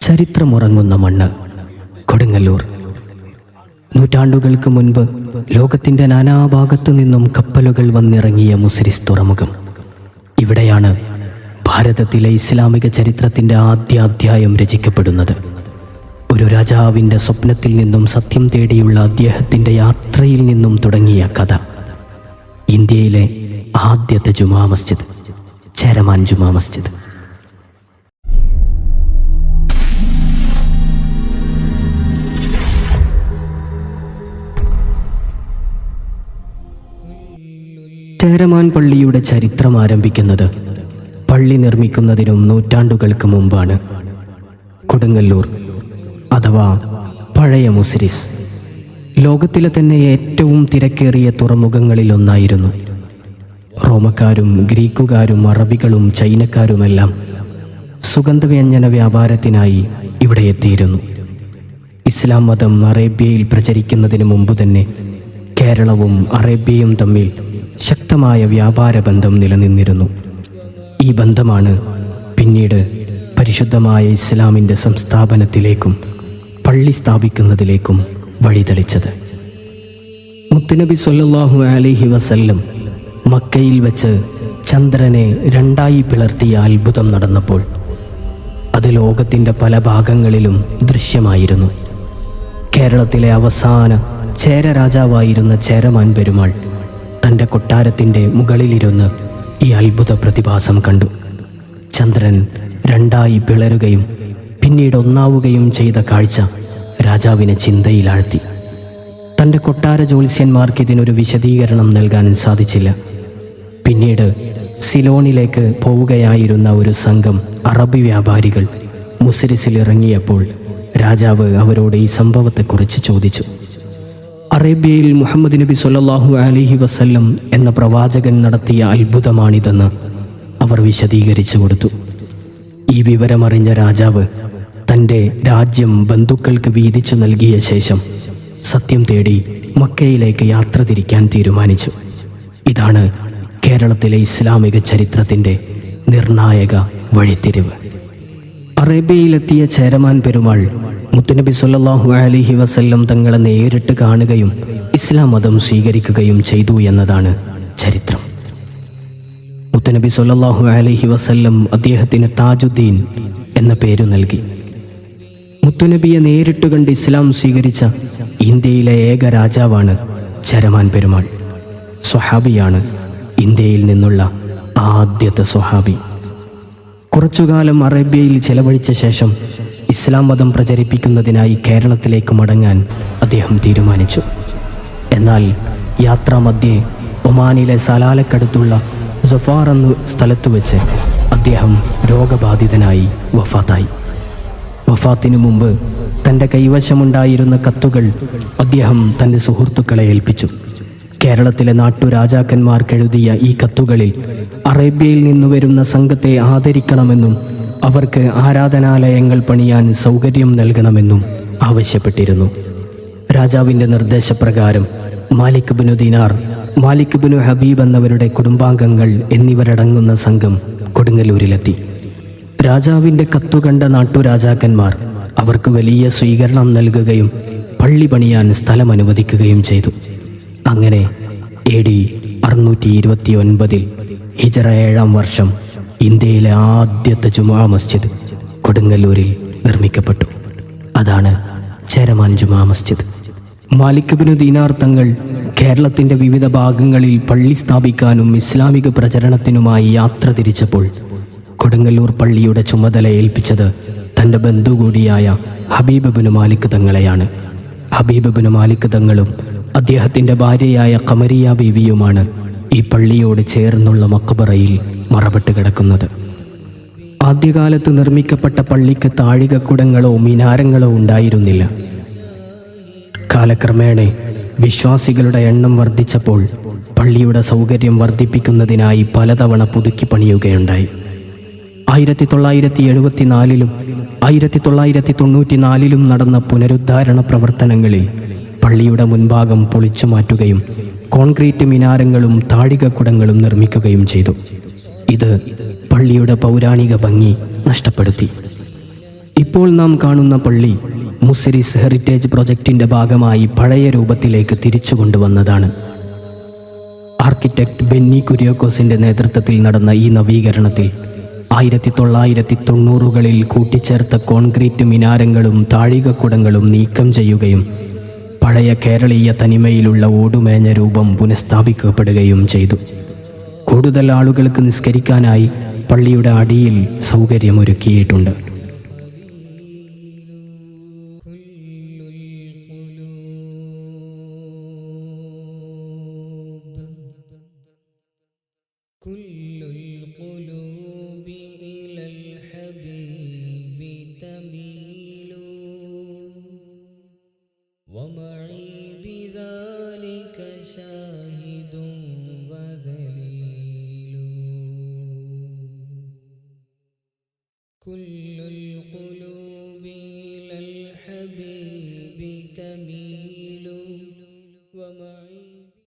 ചരിത്രമുറങ്ങുന്ന മണ്ണ്. കൊടുങ്ങല്ലൂർ. നൂറ്റാണ്ടുകൾക്ക് മുൻപ് ലോകത്തിന്റെ നാനാഭാഗത്തു നിന്നും കപ്പലുകൾ വന്നിറങ്ങിയ മുസിരിസ് തുറമുഖം. ഇവിടെയാണ് ഭാരതത്തിലെ ഇസ്ലാമിക ചരിത്രത്തിന്റെ ആദ്യ അധ്യായം രചിക്കപ്പെടുന്നത്. ഒരു രാജാവിന്റെ സ്വപ്നത്തിൽ നിന്നും സത്യം തേടിയുള്ള അദ്ദേഹത്തിന്റെ യാത്രയിൽ നിന്നും തുടങ്ങിയ കഥ. ഇന്ത്യയിലെ ആദ്യത്തെ ജുമാ മസ്ജിദ് ചേരമാൻ ജുമാ മസ്ജിദ്. ചേരമാൻ പള്ളിയുടെ ചരിത്രം ആരംഭിക്കുന്നത് പള്ളി നിർമ്മിക്കുന്നതിനും നൂറ്റാണ്ടുകൾക്ക് മുമ്പാണ്. കൊടുങ്ങല്ലൂർ അഥവാ പഴയ മുസിരിസ് ലോകത്തിലെ തന്നെ ഏറ്റവും തിരക്കേറിയ തുറമുഖങ്ങളിലൊന്നായിരുന്നു റോമക്കാരും ഗ്രീക്കുകാരും അറബികളും ചൈനക്കാരുമെല്ലാം സുഗന്ധവ്യഞ്ജന വ്യാപാരത്തിനായി ഇവിടെ എത്തിയിരുന്നു. ഇസ്ലാം മതം അറേബ്യയിൽ പ്രചരിക്കുന്നതിന് മുമ്പ് തന്നെ കേരളവും അറേബ്യയും തമ്മിൽ ശക്തമായ വ്യാപാര ബന്ധം നിലനിന്നിരുന്നു. ഈ ബന്ധമാണ് പിന്നീട് പരിശുദ്ധമായ ഇസ്ലാമിന്റെ സംസ്ഥാപനത്തിലേക്കും പള്ളി സ്ഥാപിക്കുന്നതിലേക്കും വഴിതെളിച്ചത്. മുത്തുനബി സൊല്ലാഹു അലഹി വസല്ലം മക്കയിൽ വെച്ച് ചന്ദ്രനെ രണ്ടായി പിളർത്തിയ അത്ഭുതം നടന്നപ്പോൾ അത് ലോകത്തിന്റെ പല ഭാഗങ്ങളിലും ദൃശ്യമായിരുന്നു. കേരളത്തിലെ അവസാന ചേര രാജാവായിരുന്ന ചേരമാൻ പെരുമാൾ തന്റെ കൊട്ടാരത്തിന്റെ മുകളിലിരുന്ന് ഈ അത്ഭുത പ്രതിഭാസം കണ്ടു. ചന്ദ്രൻ രണ്ടായി പിളരുകയും പിന്നീട് ഒന്നാവുകയും ചെയ്ത കാഴ്ച രാജാവിനെ ചിന്തയിലാഴ്ത്തി. തന്റെ കൊട്ടാര ജ്യോത്സ്യന്മാർക്ക് ഇതിനൊരു വിശദീകരണം നൽകാൻ സാധിച്ചില്ല. പിന്നീട് സിലോണിലേക്ക് പോവുകയായിരുന്ന ഒരു സംഘം അറബി വ്യാപാരികൾ മുസിരിസിൽ ഇറങ്ങിയപ്പോൾ രാജാവ് അവരോട് ഈ സംഭവത്തെക്കുറിച്ച് ചോദിച്ചു. അറേബ്യയിൽ മുഹമ്മദ് നബി സൊല്ലാഹു അലഹി വസ്ല്ലം എന്ന പ്രവാചകൻ നടത്തിയ അത്ഭുതമാണിതെന്ന് അവർ വിശദീകരിച്ചു കൊടുത്തു. ഈ വിവരമറിഞ്ഞ രാജാവ് തന്റെ രാജ്യം ബന്ധുക്കൾക്ക് വീതിച്ചു നൽകിയ ശേഷം സത്യം തേടി മക്കയിലേക്ക് യാത്ര തിരിക്കാൻ തീരുമാനിച്ചു. ഇതാണ് കേരളത്തിലെ ഇസ്ലാമിക ചരിത്രത്തിന്റെ നിർണായക വഴിത്തിരിവ്. അറേബ്യയിലെത്തിയ ചേരമാൻ പെരുമാൾ മുത്തുനബി സല്ലാഹു അലഹി വസല്ലം തങ്ങളെ നേരിട്ട് കാണുകയും ഇസ്ലാം മതം സ്വീകരിക്കുകയും ചെയ്തു എന്നതാണ് ചരിത്രം. മുത്തുനബി സല്ലാഹു അലഹി വസല്ലം അദ്ദേഹത്തിന് താജുദ്ദീൻ എന്ന പേരു നൽകി. മുത്തുനബിയെ നേരിട്ട് കണ്ട് ഇസ്ലാം സ്വീകരിച്ച ഇന്ത്യയിലെ ഏക രാജാവാണ് ചരമാൻ പെരുമാൾ. സ്വഹാബിയാണ് ഇന്ത്യയിൽ നിന്നുള്ള ആദ്യത്തെ സ്വഹാബി. കുറച്ചുകാലം അറേബ്യയിൽ ചെലവഴിച്ച ശേഷം ഇസ്ലാം മതം പ്രചരിപ്പിക്കുന്നതിനായി കേരളത്തിലേക്ക് മടങ്ങാൻ അദ്ദേഹം തീരുമാനിച്ചു. എന്നാൽ യാത്രാമധ്യേ ഒമാനിലെ സലാലക്കടുത്തുള്ള സഫാർ എന്ന സ്ഥലത്തു വെച്ച് അദ്ദേഹം രോഗബാധിതനായി വഫാത്തായി. വഫാത്തിനു മുമ്പ് തന്റെ കൈവശമുണ്ടായിരുന്ന കത്തുകൾ അദ്ദേഹം തന്റെ സുഹൃത്തുക്കളെ ഏൽപ്പിച്ചു. കേരളത്തിലെ നാട്ടുരാജാക്കന്മാർക്കെഴുതിയ ഈ കത്തുകളിൽ അറേബ്യയിൽ നിന്ന് വരുന്ന സംഘത്തെ ആദരിക്കണമെന്നും അവർക്ക് ആരാധനാലയങ്ങൾ പണിയാൻ സൗകര്യം നൽകണമെന്നും ആവശ്യപ്പെട്ടിരുന്നു. രാജാവിന്റെ നിർദ്ദേശപ്രകാരം മാലിക് ബിനു ദിനാർ മാലിക് ബിനു ഹബീബ് എന്നവരുടെ കുടുംബാംഗങ്ങൾ എന്നിവരടങ്ങുന്ന സംഘം കൊടുങ്ങല്ലൂരിലെത്തി. രാജാവിന്റെ കത്തുകണ്ട നാട്ടുരാജാക്കന്മാർ അവർക്ക് വലിയ സ്വീകരണം നൽകുകയും പള്ളി പണിയാൻ സ്ഥലം അനുവദിക്കുകയും ചെയ്തു. അങ്ങനെ എ ഡി അറുന്നൂറ്റി ഇരുപത്തി ഒൻപതിൽ ഹിജറ ഏഴാം വർഷം ഇന്ത്യയിലെ ആദ്യത്തെ ജുമാ മസ്ജിദ് കൊടുങ്ങല്ലൂരിൽ നിർമ്മിക്കപ്പെട്ടു. അതാണ് ചേരമാൻ ജുമാ മസ്ജിദ്. മാലിക്കുബിനു ദീനാർ തങ്ങൾ കേരളത്തിന്റെ വിവിധ ഭാഗങ്ങളിൽ പള്ളി സ്ഥാപിക്കാനും ഇസ്ലാമിക പ്രചരണത്തിനുമായി യാത്ര തിരിച്ചപ്പോൾ കൊടുങ്ങല്ലൂർ പള്ളിയുടെ ചുമതല ഏൽപ്പിച്ചത് തന്റെ ബന്ധു കൂടിയായ ഹബീബ് ബിനു മാലിക് തങ്ങളെയാണ്. ഹബീബ് ബിനു മാലിക് തങ്ങളും അദ്ദേഹത്തിന്റെ ഭാര്യയായ കമരിയ ബീവിയുമാണ് ഈ പള്ളിയോട് ചേർന്നുള്ള മക്കബറയിൽ മറപ്പെട്ട് കിടക്കുന്നത്. ആദ്യകാലത്ത് നിർമ്മിക്കപ്പെട്ട പള്ളിക്ക് താഴികക്കുടങ്ങളോ മിനാരങ്ങളോ ഉണ്ടായിരുന്നില്ല. കാലക്രമേണ വിശ്വാസികളുടെ എണ്ണം വർദ്ധിച്ചപ്പോൾ പള്ളിയുടെ സൗകര്യം വർദ്ധിപ്പിക്കുന്നതിനായി പലതവണ പുതുക്കി പണിയുകയുണ്ടായി. ആയിരത്തി തൊള്ളായിരത്തി എഴുപത്തിനാലിലും ആയിരത്തി തൊള്ളായിരത്തി തൊണ്ണൂറ്റി നാലിലും നടന്ന പുനരുദ്ധാരണ പ്രവർത്തനങ്ങളിൽ പള്ളിയുടെ മുൻഭാഗം പൊളിച്ചു മാറ്റുകയും കോൺക്രീറ്റ് മിനാരങ്ങളും താഴികക്കുടങ്ങളും നിർമ്മിക്കുകയും ചെയ്തു. ഇത് പള്ളിയുടെ പൗരാണിക ഭംഗി നഷ്ടപ്പെടുത്തി. ഇപ്പോൾ നാം കാണുന്ന പള്ളി മുസിരിസ് ഹെറിറ്റേജ് പ്രൊജക്ടിന്റെ ഭാഗമായി പഴയ രൂപത്തിലേക്ക് തിരിച്ചു കൊണ്ടുവന്നതാണ്. ആർക്കിടെക്ട് ബെന്നി കുര്യോക്കോസിന്റെ നേതൃത്വത്തിൽ നടന്ന ഈ നവീകരണത്തിൽ ആയിരത്തി തൊള്ളായിരത്തി തൊണ്ണൂറുകളിൽ കൂട്ടിച്ചേർത്ത കോൺക്രീറ്റ് മിനാരങ്ങളും താഴികക്കുടങ്ങളും നീക്കം ചെയ്യുകയും പഴയ കേരളീയ തനിമയിലുള്ള ഓടുമേഞ്ഞ രൂപം പുനഃസ്ഥാപിക്കപ്പെടുകയും ചെയ്തു. കൂടുതൽ ആളുകൾക്ക് നിസ്കരിക്കാനായി പള്ളിയുടെ അടിയിൽ സൗകര്യമൊരുക്കിയിട്ടുണ്ട്. كل القلوب إلى الحبيب تميل ومعي